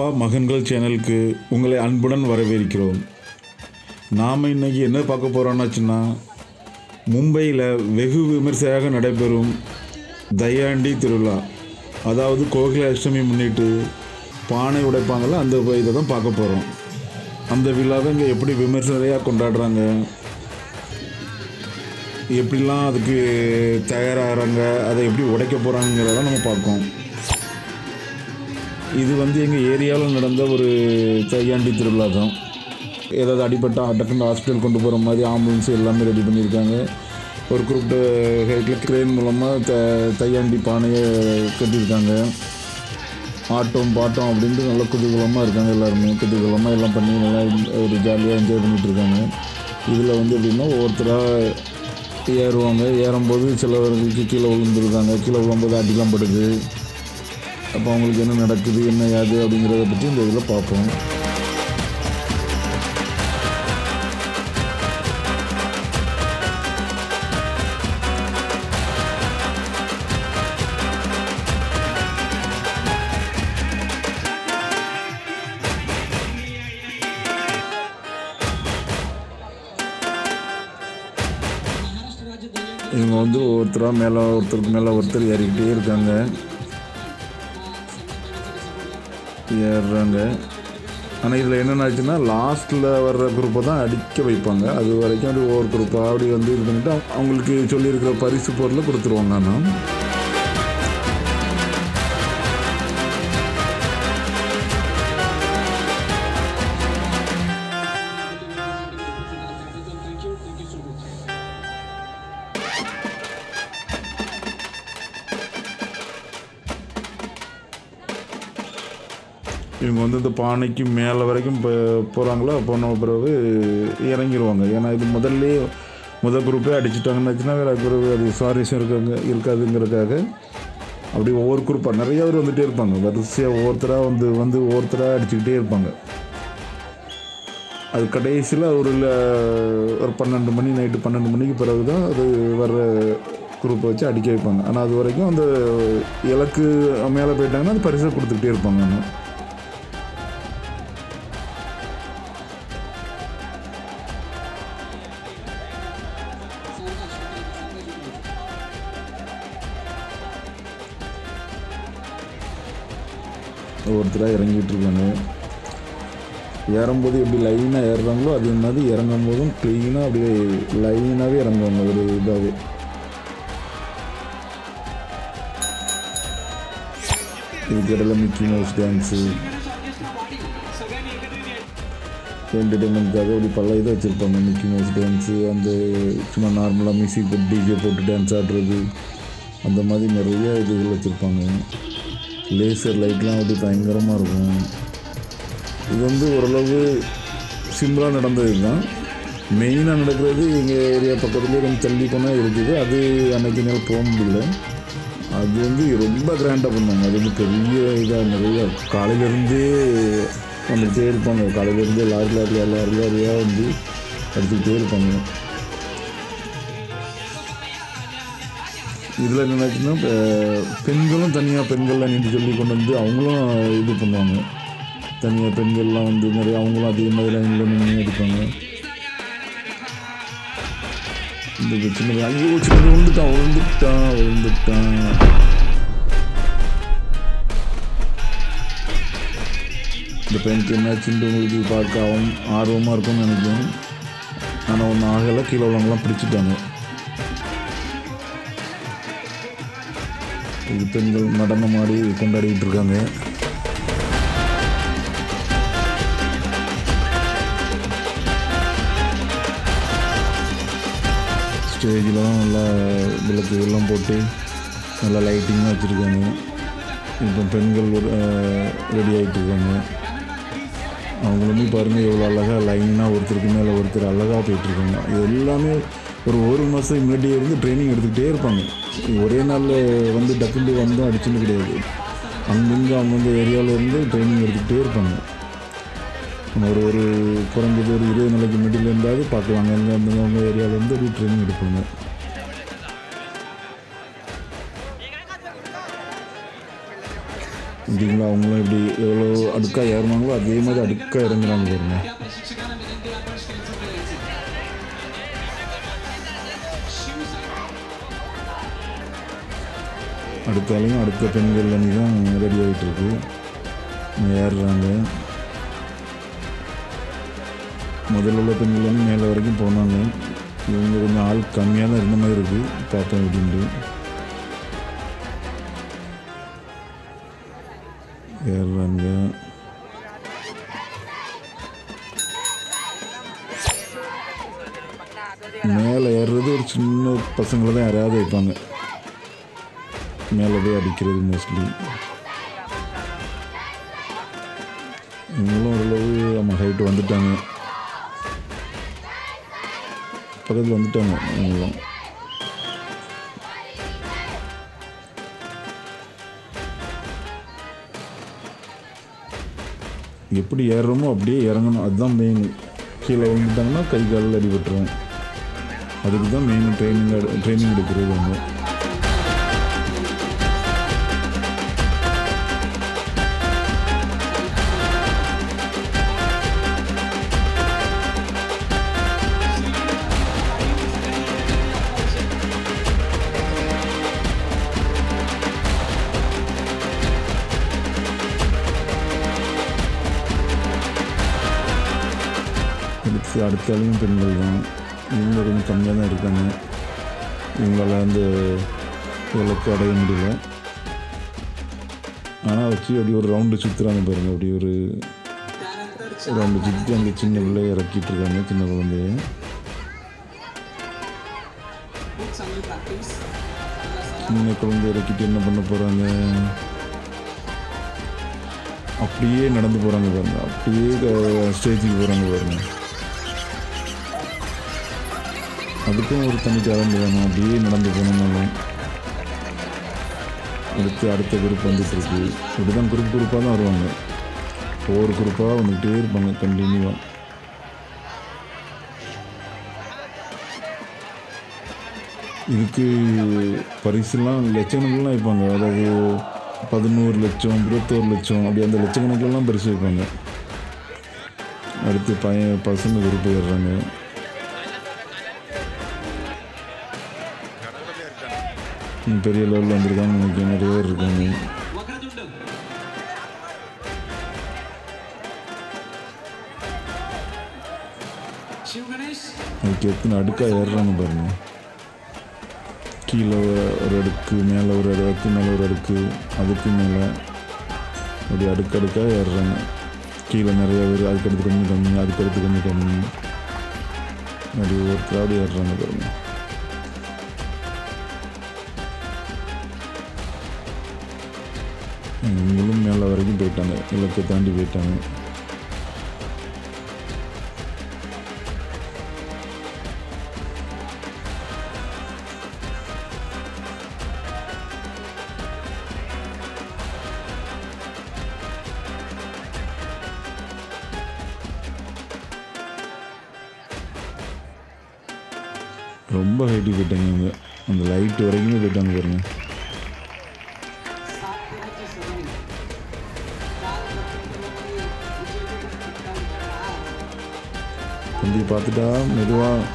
அப்பா மகன்கள் சேனலுக்கு உங்களை அன்புடன் வரவேற்கிறோம். நாம் இன்னைக்கு என்ன பார்க்க போகிறோம்னாச்சுன்னா மும்பையில் வெகு விமர்சையாக நடைபெறும் தயாண்டி திருவிழா. அதாவது கோகிலாஷ்டமி முன்னிட்டு பானை உடைப்பாங்கள்ல அந்த இதை தான் பார்க்க போகிறோம் அந்த விழாவை இங்கே எப்படி விமர்சனையாக கொண்டாடுறாங்க? எப்படிலாம் அதுக்கு தயாராகிறாங்க? அதை எப்படி உடைக்க போகிறாங்கிறதெல்லாம் நம்ம பார்ப்போம் இது வந்து எங்கள் ஏரியாவில் நடந்த ஒரு தையாண்டி திருவிழா தான். ஏதாவது அடிப்பட்டால் டக்குன்னு ஹாஸ்பிட்டல் கொண்டு போகிற மாதிரி ஆம்புலன்ஸ் எல்லாமே ரெடி பண்ணியிருக்காங்க. ஒரு குறிப்பிட்ட ஹைட்டில் க்ரெயின் மூலமாக த தையாண்டி பானையை கட்டியிருக்காங்க. ஆட்டம் பாட்டம் அப்படின்ட்டு நல்லா குதூகலமாக இருக்காங்க எல்லாருமே. குதூகலமாக எல்லாம் பண்ணி நல்லா ஒரு ஜாலியாக என்ஜாய் பண்ணிகிட்ருக்காங்க இதில் வந்து எப்படின்னா ஒவ்வொருத்தராக ஏறுவாங்க. ஏறும்போது சிலவர்களுக்கு கீழே விழுந்துருக்காங்க. கீழே விழும்போது அடிலாம் படுது. அப்போ அவங்களுக்கு என்ன நடக்குது என்ன யாது அப்படிங்கிறத பற்றி இந்த இதில் பார்ப்போம். இவங்க வந்து ஒருத்தராக மேலே ஒருத்தருக்கு மேலே ஒருத்தர் ஏறிக்கிட்டே இருக்காங்க. ஏறுறாங்க. ஆனால் இதில் என்னென்ன ஆச்சுன்னா லாஸ்ட்டில் வர்ற குரூப்பை தான் அடிக்க வைப்பாங்க. அது வரைக்கும் அப்படி ஒவ்வொரு குரூப்பாக அப்படி வந்து இது பண்ணிவிட்டு அவங்களுக்கு சொல்லியிருக்கிற பரிசு பொருளை கொடுத்துருவாங்க ஆனால் இருந்து வந்து பானைக்கு மேலே வரைக்கும் இப்போ போகிறாங்களோ போன பிறகு இறங்கிடுவாங்க ஏன்னா இது முதல்ல முதல் குரூப்பே அடிச்சிட்டாங்கன்னாச்சுன்னா வேறு பிறகு அது சுவாரஸ்யம் இருக்காங்க இருக்காதுங்கிறதுக்காக அப்படி ஒவ்வொரு குரூப்பாக நிறைய பேர் வந்துகிட்டே இருப்பாங்க. வரிசையாக ஒவ்வொருத்தராக வந்து வந்து ஒவ்வொருத்தராக அடிச்சுக்கிட்டே இருப்பாங்க. அது கடைசியில் ஒரு ஒரு பன்னெண்டு மணி நைட்டு பன்னெண்டு மணிக்கு பிறகு தான் அது வர்ற குரூப்பை வச்சு அடிக்க வைப்பாங்க. ஆனால் அது வரைக்கும் அந்த இலக்கு மேலே போயிட்டாங்கன்னா அது பரிசை கொடுத்துக்கிட்டே இருப்பாங்க. ஒருத்தராக இறங்கிட்டு இருக்காங்க ஏறும்போது எப்படி லைனாக ஏறுறாங்களோ அதே மாதிரி இறங்கும் போதும் க்ளீனாக அப்படியே லைனாகவே இறங்குவாங்க ஒரு இதாகவே இதுக்கிடையில் மிக்கி மவுஸ் டான்ஸு என்டர்டெயின்மெண்ட்காக அப்படி பல இதை வச்சுருப்பாங்க. மிக்கி மவுஸ் டான்ஸு அந்த சும்மா நார்மலாக மியூசிக் போட்டு டிஜே போட்டு டான்ஸ் ஆடுறது அந்த மாதிரி நிறைய இதுகள் வச்சுருப்பாங்க. லேசர் லைட்லாம் அப்படி பயங்கரமாக இருக்கும். இது வந்து ஓரளவு சிம்பிளாக நடந்தது தான் மெயினாக நடக்கிறது எங்கள் ஏரியா பக்கத்துலேயே கொஞ்சம் தள்ளி போனால் இருக்குது. அது அன்னைக்கு நாள் போக முடியல. அது வந்து ரொம்ப கிராண்டாக பண்ணுவாங்க அது வந்து பெரிய இதாக நிறைய காலையிலேருந்தே வந்துகிட்டே இருப்பாங்க. காலையிலேருந்தே லாரி லாரி லாரி லாரியாக வந்து எடுத்துக்கிட்டே இருப்பாங்க. இதில் என்னாச்சுன்னா இப்போ பெண்களும் தனியாக பெண்கள்லாம் நின்று சொல்லி கொண்டு வந்து அவங்களும் இது பண்ணுவாங்க. தனியாக பெண்கள்லாம் வந்து நிறைய அவங்களும் அதே மாதிரி லைனில் நின்று அடிப்பாங்க இந்த சின்ன ஐயோ சின்ன விழுந்துட்டான் விழுந்துட்டான் விழுந்துட்டான் இந்த பெண்ணுக்கு என்னாச்சுன்ட்டு உங்களுக்கு பார்க்க ஆர்வம் ஆர்வமாக இருக்கும்னு நினைக்கிறேன். ஆனால் ஒன்று ஆகலை கீழே உள்ளவங்களாம் பிடிச்சிட்டாங்க. பெண்கள் நடனம் ஆடி கொண்டாடிக்கிட்டு இருக்காங்க ஸ்டேஜில் நல்லா விளக்கு எல்லாம் போட்டு நல்லா லைட்டிங்காக வச்சுருக்காங்க. இப்போ பெண்கள் ரெடி ஆகிட்டு இருக்காங்க அவங்களுமே பாருங்கள் எவ்வளோ அழகாக லைனாக ஒருத்தருக்கு மேலே ஒருத்தர் அழகாக போயிட்டுருக்காங்க. இது எல்லாமே ஒரு ஒரு மாதம் முன்னாடியே இருந்து ட்ரைனிங் எடுத்துக்கிட்டே இருப்பாங்க. ஒரே நாளில் வந்து டக்குண்டு e வந்து அடிச்சுன்னு கிடையாது. அங்கங்கே அங்கங்கே ஏரியாவில் இருந்து ட்ரைனிங் எடுத்துக்கிட்டே இருப்பாங்க. ஒரு ஒரு குறைஞ்சது ஒரு இருபது நாளைக்கு மிடில் இருந்தாவது பார்க்கலாம். அங்கே அந்த அவங்க ஏரியாவிலேருந்து அப்படி ட்ரைனிங் எடுப்பாங்க. பார்த்தீங்களா அவங்களும் எப்படி எவ்வளோ அடுக்காக ஏறினாங்களோ அதே மாதிரி அடுக்காக இறங்குறாங்க பாருங்க. அடுத்த ஆளையும் அடுத்த பெண்கள் அணி தான் ரெடி ஆகிட்டுருக்கு ஏறுறாங்க. முதல்ல உள்ள பெண்கள் அணி மேலே வரைக்கும் போனாங்க. இவங்க கொஞ்சம் ஆள் கம்மியாக தான் இருந்த மாதிரி இருக்குது பார்த்தோம் அப்படின்ட்டு ஏறுறாங்க. மேலே ஏறுறது ஒரு சின்ன பசங்களை தான் யாராவது வைப்பாங்க. மேலே போய் அடிக்கிறது மோஸ்ட்லி இவங்களும் ஓரளவு நம்ம ஹைட்டு வந்துட்டாங்க. பக்கத்தில் வந்துட்டாங்க இவங்களும். எப்படி ஏறுறோமோ அப்படியே இறங்கணும். அதுதான் மெயின் கீழே விழுந்துட்டாங்கன்னா கை காலில் அடிபட்டுரும். அதுக்கு தான் மெயின் ட்ரைனிங் ட்ரைனிங் எடுக்கிறது அவங்க ஸோ அடுத்த ஆளையும் பெண்கள் தான். இவங்க கொஞ்சம் கம்மியாக தான் இருக்காங்க. இவங்களால் அந்த இலக்கு அடைய முடியல. ஆனால் வச்சு அப்படி ஒரு ரவுண்டு சுற்றுறாங்க பாருங்கள் அப்படி ஒரு ரவுண்டு சுற்றி அந்த சின்ன பிள்ளைய இறக்கிட்டு இருக்காங்க சின்ன குழந்தைய. சின்ன குழந்தை இறக்கிட்டு என்ன பண்ண போகிறாங்க அப்படியே நடந்து போகிறாங்க பாருங்கள் அப்படியே ஸ்டேஜுக்கு போகிறாங்க பாருங்கள் அதுக்கும் ஒரு தனி டேலண்ட் வேணும். அப்படியே நடந்து போகணுன்னாலும் அடுத்து அடுத்த குரூப் வந்துட்டுருக்கு. இப்படி தான் குரூப் குரூப்பாக தான் வருவாங்க. ஒவ்வொரு குரூப்பாக வந்துக்கிட்டே இருப்பாங்க கண்டினியூவாக இதுக்கு பரிசுலாம் லட்சக்கணக்கெலாம் வைப்பாங்க அதாவது பதினோரு லட்சம் இருபத்தோரு லட்சம் அப்படி அந்த லட்சக்கணக்கிலலாம் பரிசு வைப்பாங்க அடுத்து பையன் பசங்க குரூப் ஏறுறாங்க. பெரிய லெவலில் வந்திருக்காங்க இன்னைக்கு நிறைய பேர் இருக்காங்க. அதுக்கு எத்தனை அடுக்காக ஏறுறாங்க பாருங்கள் கீழே ஒரு அடுக்கு மேலே ஒரு அடுக்கு மேலே ஒரு அடுக்கு அதுக்கு மேலே. அப்படி அடுக்கடுக்காக ஏறுறாங்க. கீழே நிறைய பேர் அதுக்கடுத்து கம்மி கம்மி அதுக்கடுத்து கம்மி கம்மி. அப்படி ஒருத்தர் அப்படி ஏறுறாங்க பாருங்கள் இவங்களும் மேலே வரைக்கும் போயிட்டாங்க. இலக்கை தாண்டி போயிட்டாங்க. ரொம்ப ஹைட்டு போயிட்டாங்க இவங்க. அந்த லைட் வரைக்குமே போயிட்டாங்க பாருங்கள் தம்பி பார்த்துட்டா மெதுவாக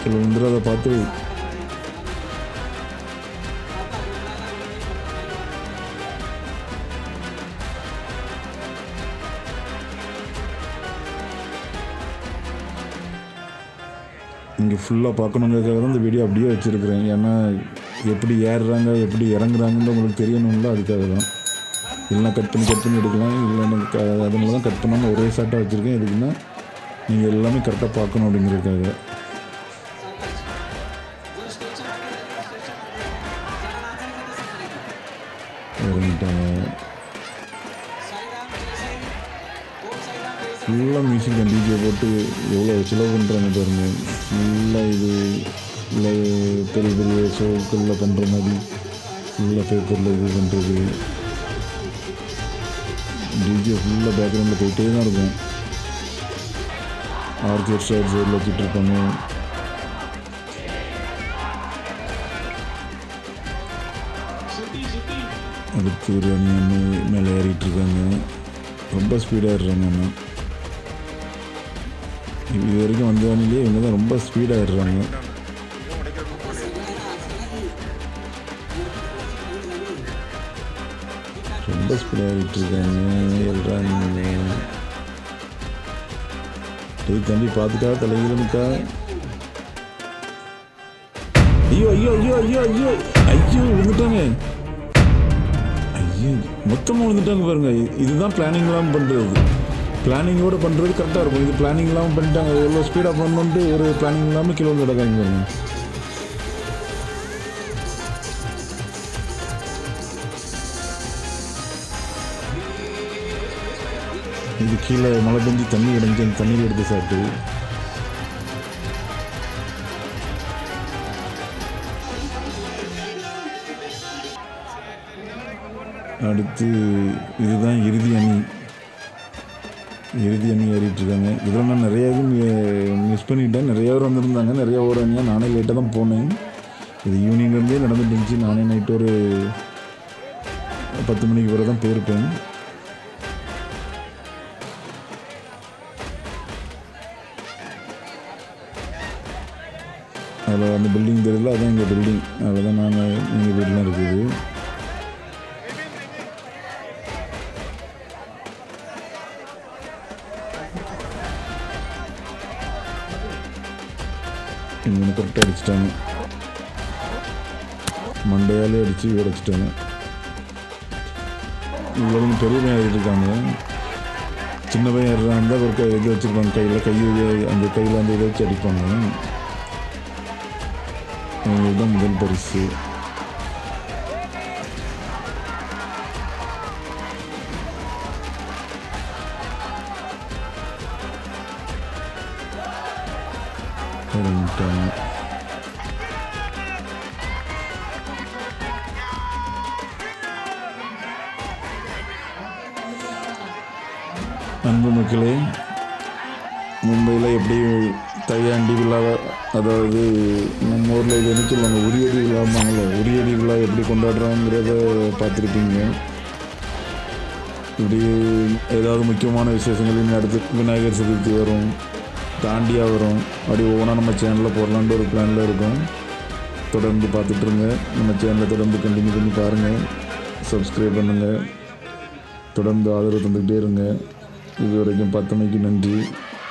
சில வந்துடாத பார்த்து இங்கே ஃபுல்லாக பார்க்கணுங்கிறதுக்காக தான் இந்த வீடியோ அப்படியே வச்சுருக்கிறேன். ஏன்னா எப்படி ஏறுறாங்க எப்படி இறங்குறாங்கன்னு உங்களுக்கு தெரியணும்ல அதுக்காக தான். இல்லைனா கட் பண்ணி கட் பண்ணி எடுக்கலாம். இல்லைன்னா க அதனால தான் கட் பண்ணாமல் ஒரே ஷார்ட்டாக வச்சுருக்கேன். எதுக்குன்னா நீங்கள் எல்லாமே கரெக்டாக பார்க்கணும் அப்படிங்கிறதுக்காக. இறங்கிட்டாங்க. ஃபுல்லாக மியூசிக் டிஜே போட்டு எவ்வளோ செலவு பண்ணுறாங்க பாருங்க. ஃபுல்லாக இது இல்லை பெரிய பெரிய ஷோக்களில் பண்ணுற மாதிரி ஃபுல்லாக பேப்பரில் இது பண்ணுறது டிஜி ஃபுல்லாக பேக்ரவுண்டில் போயிட்டே தான் இருக்கும். ஆர்கெஸ்ட்ரா சைடில் வச்சுட்டு இருப்பாங்க. அடுத்து ஒரு அணி மேலே ஏறிட்டு இருக்காங்க. ரொம்ப ஸ்பீடாக ஏறுறாங்க அண்ணா. இது வரைக்கும் வந்த அணிலே இவங்க தான் ரொம்ப ஸ்பீடாக ஏறுறாங்க. ரொம்ப ஸ்பீடாக ஏறிட்டு இருக்காங்க டேய் தம்பி பார்த்துக்கா தலைகளுக்கா ஐயோ ஐயோ ஐயோ ஐயோ ஐயோ ஐயோ விழுந்துட்டாங்க ஐயோ மொத்தமாக விழுந்துட்டாங்க பாருங்க. இதுதான் பிளானிங் இல்லாமல் பண்ணுறது பிளானிங்கோட பண்ணுறது கரெக்டாக இருக்கும். இது பிளானிங் இல்லாமல் பண்ணிட்டாங்க. எவ்வளோ ஸ்பீடாக பண்ணணுன்ட்டு ஒரு பிளானிங் இல்லாமல் கிலோ கிடக்காங்க பாருங்க கீழே மழை பெஞ்சு தண்ணி கிடஞ்சி அந்த தண்ணியில் எடுத்து சாப்பிட்டு. அடுத்து இதுதான் இறுதி அணி. இறுதி அணி ஏறிட்டு இருக்காங்க. இதில் நான் நிறையா மிஸ் பண்ணிட்டேன். நிறைய பேர் வந்திருந்தாங்க. நிறையா ஓர அணியாக நானே லேட்டாக தான் போனேன். இது ஈவினிங்லேருந்தே நடந்துட்டு இருந்துச்சு. நானே நைட்டு ஒரு பத்து மணிக்கு வரை தான் போயிருப்பேன். அதில் அந்த பில்டிங் தெரியல அதான் எங்கள் பில்டிங் அதில் தான் நாங்கள் எங்கள் வீடெலாம் இருக்குது. இவனை கரெக்டாக அடிச்சிட்டாங்க. மண்டையாலே அடித்து உடைச்சிட்டாங்க இவ்வளோ பெரிய பையன் இருக்காங்க. சின்ன பையன் ஏறுறாங்க ஒரு கை இது வச்சுருப்பாங்க. கையில் கை அந்த கையில் அந்த இதை வச்சு அடிப்பாங்க. இதுதான் முதல் பரிசு இறங்கிட்டாங்க அன்பு மக்களே மும்பையில் எப்படி தையாண்டி விழாவை அதாவது நம்ம ஊரில் இது என்ன சொல்லுவாங்க உரியடி விழாம்பாங்கள உரியடி விழா எப்படி கொண்டாடுறாங்கிறத பார்த்துருப்பீங்க. இப்படி ஏதாவது முக்கியமான விசேஷங்கள் அடுத்து விநாயகர் சதுர்த்தி வரும் தாண்டியாக வரும் அப்படி ஒவ்வொன்றா நம்ம சேனலில் போடலான்ட்டு ஒரு பிளானில் இருக்கும். தொடர்ந்து பார்த்துட்ருங்க நம்ம சேனலை தொடர்ந்து கண்டினியூ பண்ணி பாருங்கள் சப்ஸ்கிரைப் பண்ணுங்கள் தொடர்ந்து ஆதரவு தந்துக்கிட்டே இருங்க. இது வரைக்கும் பத்தமைக்கு நன்றி.